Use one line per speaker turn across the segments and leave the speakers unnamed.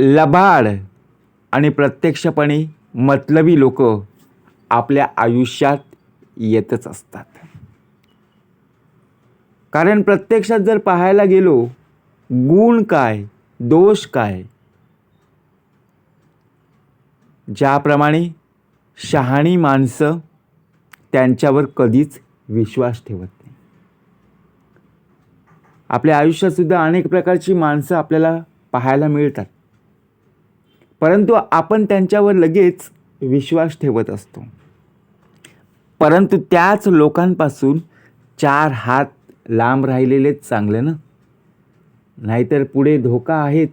लबाड आणि प्रत्यक्षपणे मतलबी लोक आपल्या आयुष्यात येतच असतात. कारण प्रत्यक्षात जर पाहायला गेलो गुण काय दोष काय? ज्याप्रमाणे शहाणी माणसं त्यांच्यावर कधीच विश्वास ठेवत नाही. आपल्या आयुष्यात सुद्धा अनेक प्रकारची माणसं आपल्याला पाहायला मिळतात. परंतु आपण त्यांच्यावर लगेच विश्वास ठेवत असतो. परंतु त्याच लोकांपासून चार हात लांब राहिलेलेच चांगले ना? नाहीतर पुढे धोका आहेच.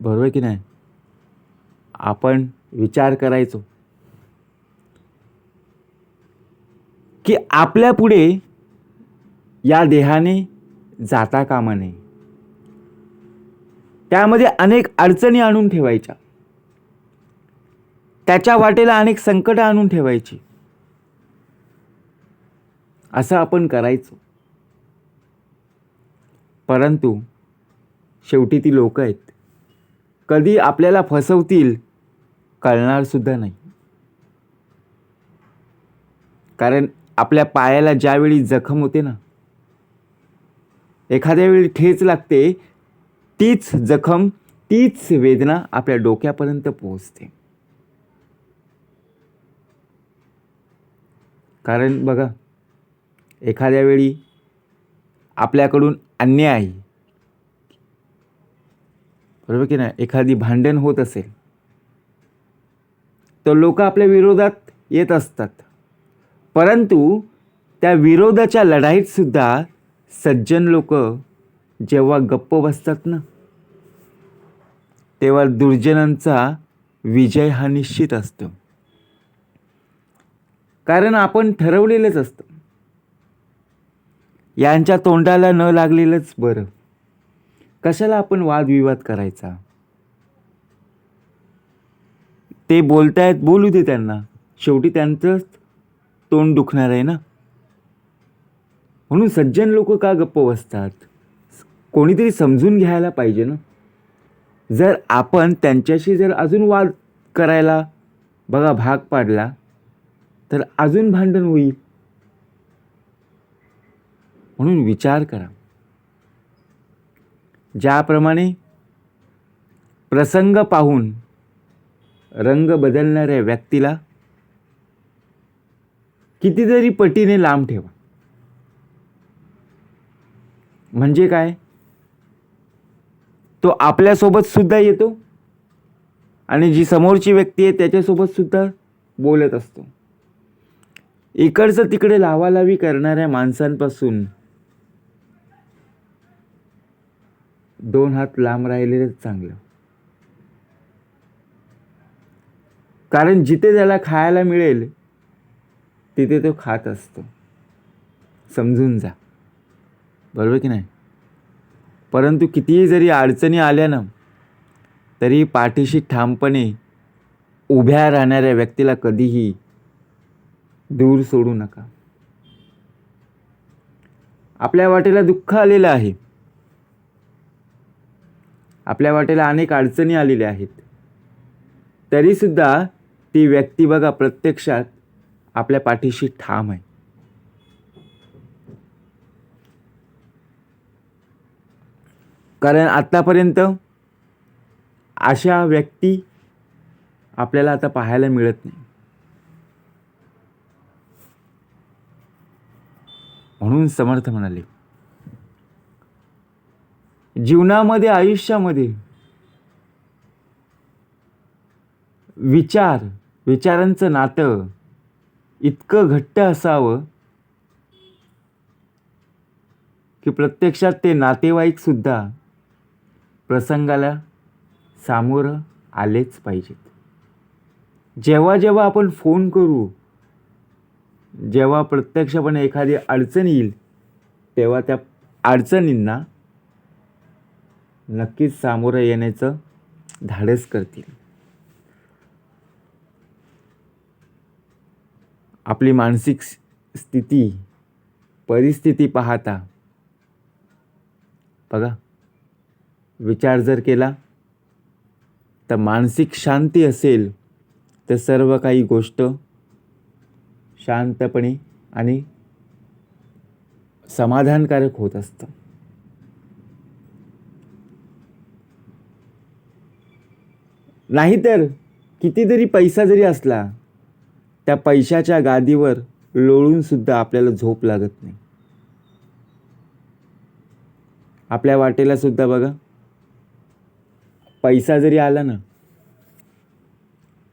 बरोबर की नाही? आपण विचार करायचो. की आपल्या पुढे या देहाने जाता कामा नये. त्यामध्ये अनेक अडचणी आणून ठेवायच्या. त्याच्या वाटेला अनेक संकट आणून ठेवायची. असं आपण करायचो. परंतु शेवटी ती लोक आहेत. कधी आपल्याला फसवतील कळणार सुद्धा नाही. कारण आपल्या पायाला ज्यावेळी जखम होते ना एखाद्या वेळी ठेच लागते तीच जखम तीच वेदना आपल्या डोक्यापर्यंत पोहोचते. कारण बघा एखाद्या वेळी आपल्याकडून अन्याय बरोबर की नाही? एखादी भांडण होत असेल तर लोक आपल्या विरोधात येत असतात. परंतु त्या विरोधाच्या लढाईत सुद्धा सज्जन लोक जेव्हा गप्प बसतात ना तेव्हा दुर्जनांचा विजय हा निश्चित असतो. कारण आपण ठरवलेलंच असतं. यांच्या तोंडाला न लागलेलंच बरं. कशाला आपण वादविवाद करायचा? ते बोलतायत बोलू दे त्यांना. शेवटी त्यांचंच तोंड दुखणार आहे ना. म्हणून सज्जन लोक का गप्प बसतात? कोणीतरी समजून घ्यायला पाहिजे ना. जर आपण त्यांच्याशी जर अजून वाद करायला बघा भाग पाडला तर अजून भांडण होईल. म्हणून विचार करा. ज्याप्रमाणे प्रसंग पाहून रंग बदलणाऱ्या व्यक्तीला कितीतरी पटीने लांब ठेवा. म्हणजे काय? तो आपल्यासोबत सुद्धा येतो. आणि जी समोरची व्यक्ती आहे त्याच्यासोबत सुद्धा बोलत असतो. इकडचं तिकडे लावालावी करणाऱ्या माणसांपासून दोन हात लांब राहिलेलेच चांगलं. कारण जिथे त्याला खायला मिळेल तिथे तो खात असतो. समजून जा. बरोबर की नाही? परंतु कितीही जरी अडचणी आल्या ना तरी पाठीशी ठामपणे उभ्या राहणाऱ्या व्यक्तीला कधीही दूर सोडू नका. आपल्या वाटेला दुःख आलेलं आहे. आपल्या वाटेला अनेक अडचणी आलेल्या आहेत. तरीसुद्धा ती व्यक्ती बघा प्रत्यक्षात आपल्या पाठीशी ठाम आहे. कारण आत्तापर्यंत अशा व्यक्ती आपल्याला आता पाहायला मिळत नाही. म्हणून समर्थ म्हणाले जीवनामध्ये आयुष्यामध्ये विचार विचारांचं नातं इतकं घट्ट असावं की प्रत्यक्षात ते नातेवाईकसुद्धा प्रसंगाला सामोरं आलेच पाहिजेत. जेव्हा जेव्हा आपण फोन करू जेव्हा प्रत्यक्षपणे एखादी अडचण येईल तेव्हा त्या अडचणींना नक्कीच सामोरं येण्याचं धाडस करतील. आपली मानसिक स्थिती परिस्थिती पाहता बघा विचार जर केला तर मानसिक शांती असेल तर सर्व काही गोष्ट शांतपणे आणि समाधानकारक होत असतं. नाहीतर कितीतरी पैसा जरी असला त्या पैशाच्या गादीवर लोळून सुद्धा आपल्याला झोप लागत नाही. आपल्या वाटेला सुद्धा बघा पैसा जरी आला ना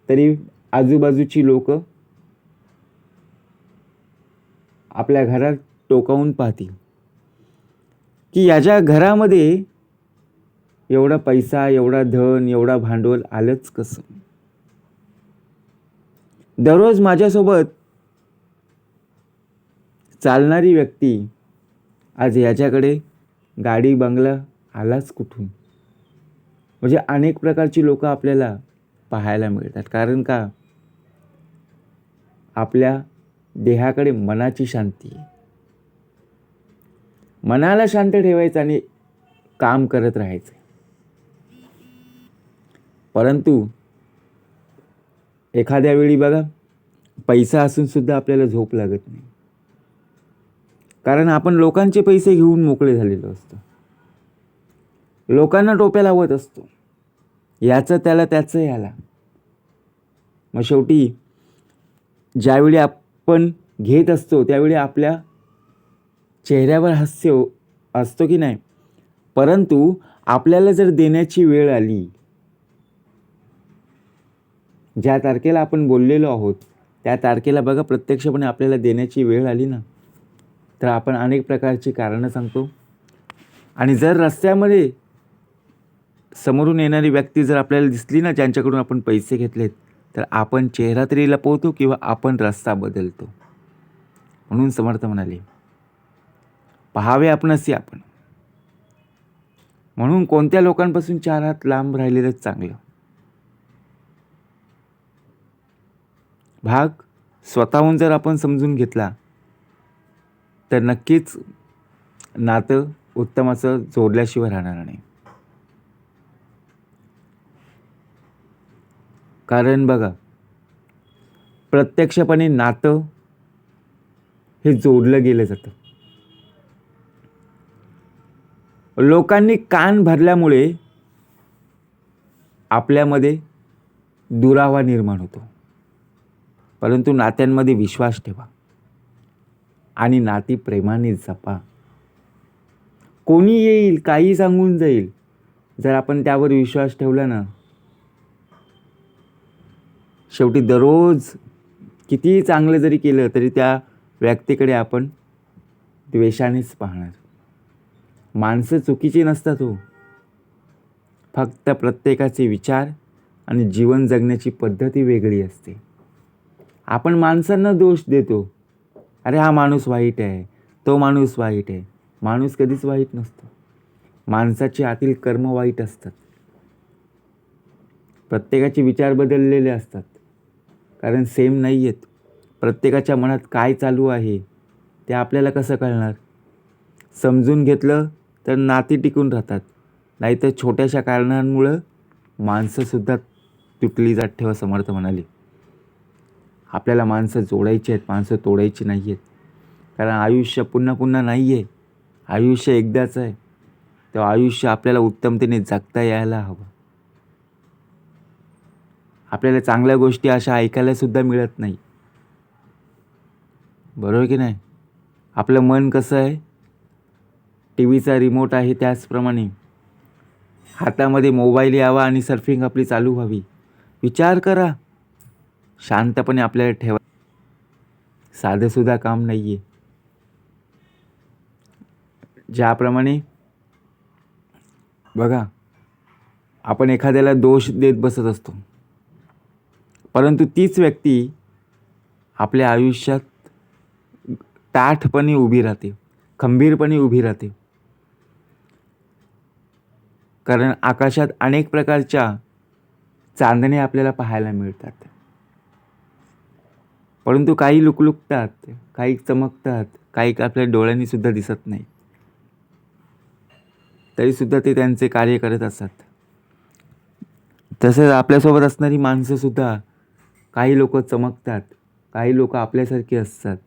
तरी आजूबाजूची लोक आपल्या घरात टोकावून पाहतील की याच्या घरामध्ये एवढा पैसा एवढा धन एवढा भांडवल आलंच कसं? दररोज माझ्यासोबत चालणारी व्यक्ती आज याच्याकडे गाडी बंगला आलाच कुठून? म्हणजे अनेक प्रकारची लोक आपल्याला पाहायला मिळतात. कारण का? आपल्या देहाकडे मनाची शांती मनाला शांत ठेवायचं आणि काम करत राहायचं. परंतु एखाद्या वेळी बघा पैसा असून सुद्धा आपल्याला झोप लागत नाही. कारण आपण लोकांचे पैसे घेऊन मोकळे झालेलो असतो. लोकांना टोप्या लावत असतो. याचं त्याला त्याचं याला मग शेवटी ज्यावेळी आपण घेत असतो त्यावेळी आपल्या चेहऱ्यावर हास्य असतो की नाही? परंतु आपल्याला जर देण्याची वेळ आली ज्या तारखेला आपण बोललेलो आहोत त्या तारखेला बघा प्रत्यक्षपणे आपल्याला देण्याची वेळ आली ना तर आपण अनेक प्रकारची कारणं सांगतो. आणि जर रस्त्यामध्ये समोरून येणारी व्यक्ती जर आपल्याला दिसली ना ज्यांच्याकडून आपण पैसे घेतलेत तर आपण चेहरा तरी लपवतो किंवा आपण रस्ता बदलतो. म्हणून समर्थ म्हणाले पहावे आपणसी आपण. म्हणून कोणत्या लोकांपासून चार हात लांब राहिलेलंच चांगलं? भाग स्वतःहून जर आपण समजून घेतला तर नक्कीच नातं उत्तमाचं जोडल्याशिवाय राहणार नाही. कारण बघा प्रत्यक्षपणे नातं हे जोडलं गेलं जातं. लोकांनी कान भरल्यामुळे आपल्यामध्ये दुरावा निर्माण होतो. परंतु नात्यांमध्ये विश्वास ठेवा आणि नाती प्रेमाने जपा. कोणी येईल काही सांगून जाईल. जर आपण त्यावर विश्वास ठेवला ना शेवटी दररोज कितीही चांगलं जरी केलं तरी त्या व्यक्तीकडे आपण द्वेषानेच पाहणार. माणसं चुकीची नसतात हो. फक्त प्रत्येकाचे विचार आणि जीवन जगण्याची पद्धती वेगळी असते. आपण माणसांना दोष देतो. अरे हा माणूस वाईट आहे तो माणूस वाईट आहे. माणूस कधीच वाईट नसतो. माणसाचे आतील कर्म वाईट असतात. प्रत्येकाचे विचार बदललेले असतात. कारण सेम नाही आहेत प्रत्येकाच्या मनात काय चालू आहे ते आपल्याला कसं कळणार? समजून घेतलं तर नाती टिकून राहतात. नाहीतर छोट्याशा कारणांमुळं माणसंसुद्धा तुटली जात ठेवा समर्थ म्हणाले. आपल्याला माणसं जोडायची आहेत माणसं तोडायची नाही आहेत कारण आयुष्य पुन्हा पुन्हा नाही आहे आयुष्य एकदाच आहे. तेव्हा आयुष्य आपल्याला उत्तमतेने जगता यायला हवं. आपल्याला चांगल्या गोष्टी अशा ऐकायलासुद्धा मिळत नाही. बरोबर की नाही? आपलं मन कसं आहे? टी व्हीचा रिमोट आहे त्याचप्रमाणे. हातामध्ये मोबाईल यावा आणि सर्फिंग आपली चालू व्हावी. विचार करा. शांतपणे आपल्याला ठेवा. साधंसुद्धा काम नाही आहे ज्याप्रमाणे बघा आपण एखाद्याला दोष देत बसत असतो. परंतु तीच व्यक्ती आपल्या आयुष्यात ताठपणे उभी राहते खंबीरपणे उभी राहते. कारण आकाशात अनेक प्रकारच्या चांदण्या आपल्याला पाहायला मिळतात. परंतु काही लुकलुकतात काही चमकतात काही आपल्या डोळ्यांनी सुद्धा दिसत नाही. तरीसुद्धा ते त्यांचे कार्य करत असतात. तसेच आपल्यासोबत असणारी माणसंसुद्धा काही लोक चमकतात काही लोक आपल्यासारखी असतात.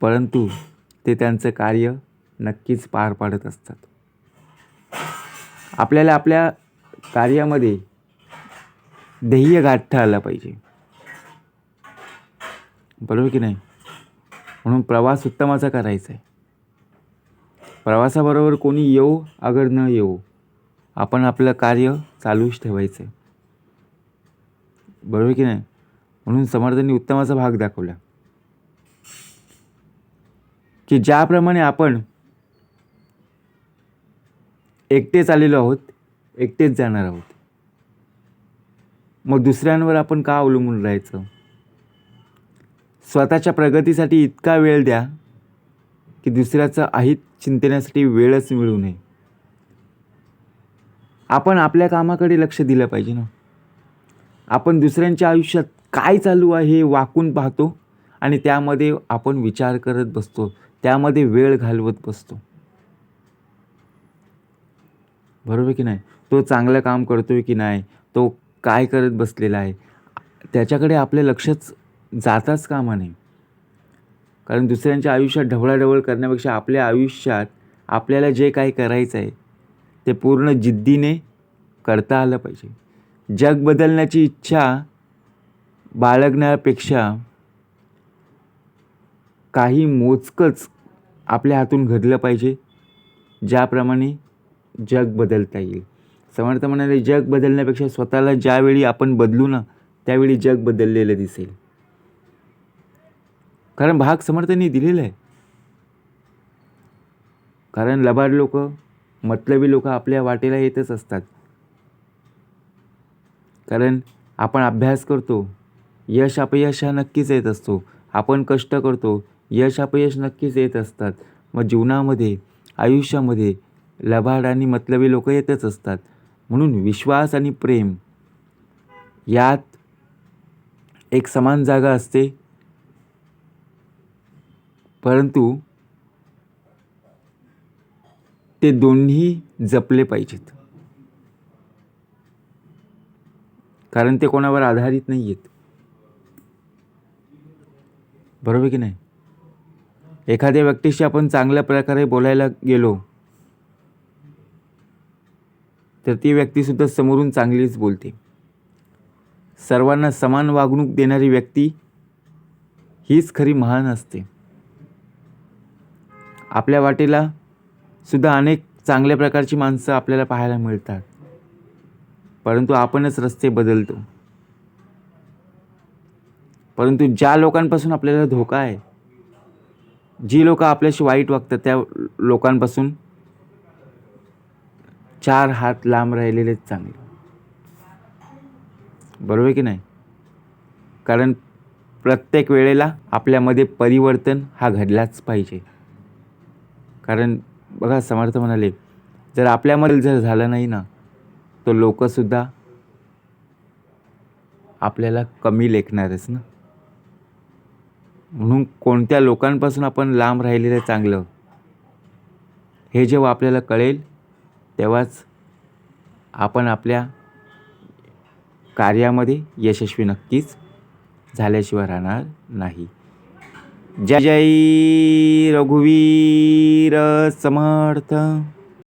परंतु ते त्यांचं कार्य नक्कीच पार पाडत असतात. आपल्याला आपल्या कार्यामध्ये ध्येय गाठता आला पाहिजे. बरोबर की नाही? म्हणून प्रवास उत्तमाचा करायचा आहे. प्रवासाबरोबर कोणी येऊ अगर न येऊ आपण आपलं कार्य चालूच ठेवायचं आहे. बरोबर की नाही? म्हणून समर्थांनी उत्तमाचा भाग दाखवला. की ज्याप्रमाणे आपण एकटेच आलेलो आहोत एकटेच जाणार आहोत. मग दुसऱ्यांवर आपण का अवलंबून राहायचं? स्वतःच्या प्रगतीसाठी इतका वेळ द्या की दुसऱ्याचं आहित चिंतण्यासाठी वेळच मिळू नये. आपण आपल्या कामाकडे लक्ष दिलं पाहिजे ना? आपण दुसऱ्यांच्या आयुष्यात काय चालू आहे हे वाकून पाहतो आणि त्यामध्ये आपण विचार करत बसतो त्यामध्ये वेळ घालवत बसतो. बरोबर की नाही? तो चांगलं काम करतोय की नाही? तो काय करत बसलेला आहे? त्याच्याकडे आपलं लक्षच जाताच कामा नये. कारण दुसऱ्यांच्या आयुष्यात ढवळाढवळ करण्यापेक्षा आपल्या आयुष्यात आपल्याला जे काही करायचं आहे ते पूर्ण जिद्दीने करता आलं पाहिजे. जग बदलण्याची इच्छा बाळगण्यापेक्षा काही मोजकंच आपल्या हातून घडलं पाहिजे ज्याप्रमाणे जग बदलता येईल. समर्थ म्हणाले जग बदलण्यापेक्षा स्वतःला ज्यावेळी आपण बदलू ना त्यावेळी जग बदललेलं दिसेल. कारण भाग समर्थांनी दिलेला आहे. कारण लबाड लोक मतलबी लोक आपल्या वाटेला येतच असतात. कारण आपण अभ्यास करतो यश अपयश हा नक्कीच येत असतो. आपण कष्ट करतो यश अपयश नक्कीच येत असतात. मग जीवनामध्ये आयुष्यामध्ये लबाड आणि मतलबी लोक येतच असतात. म्हणून विश्वास आणि प्रेम यात एक समान जागा असते. परंतु ते दोन्ही जपले पाहिजेत. कारण ते कोणावर आधारित नाही आहेत बरोबर की नाही? एखाद्या व्यक्तीशी आपण चांगल्या प्रकारे बोलायला गेलो तर ती व्यक्तीसुद्धा समोरून चांगलीच बोलते. सर्वांना समान वागणूक देणारी व्यक्ती हीच खरी महान असते. आपल्या वाटेला सुद्धा अनेक चांगल्या प्रकारची माणसं आपल्याला पाहायला मिळतात. परंतु आपणच रस्ते बदलतो. परंतु ज्या लोकांपासून आपल्याला धोका आहे जी लोक आपल्याशी वाईट वागतात त्या लोकांपासून चार हात लांब राहिलेलेच चांगले. बरोबर की नाही? कारण प्रत्येक वेळेला आपल्यामध्ये परिवर्तन हा घडलाच पाहिजे. कारण बघा समर्थ म्हणाले जर आपल्यामध्ये जर झालं नाही ना तो लोकसुद्धा आपल्याला कमी लेखणारच ना? म्हणून कोणत्या लोकांपासून आपण लांब राहिलेलं चांगलं? हे जेव्हा आपल्याला कळेल तेव्हाच आपण आपल्या कार्यामध्ये यशस्वी नक्कीच झाल्याशिवाय राहणार नाही. जय जय रघुवीर समर्थ.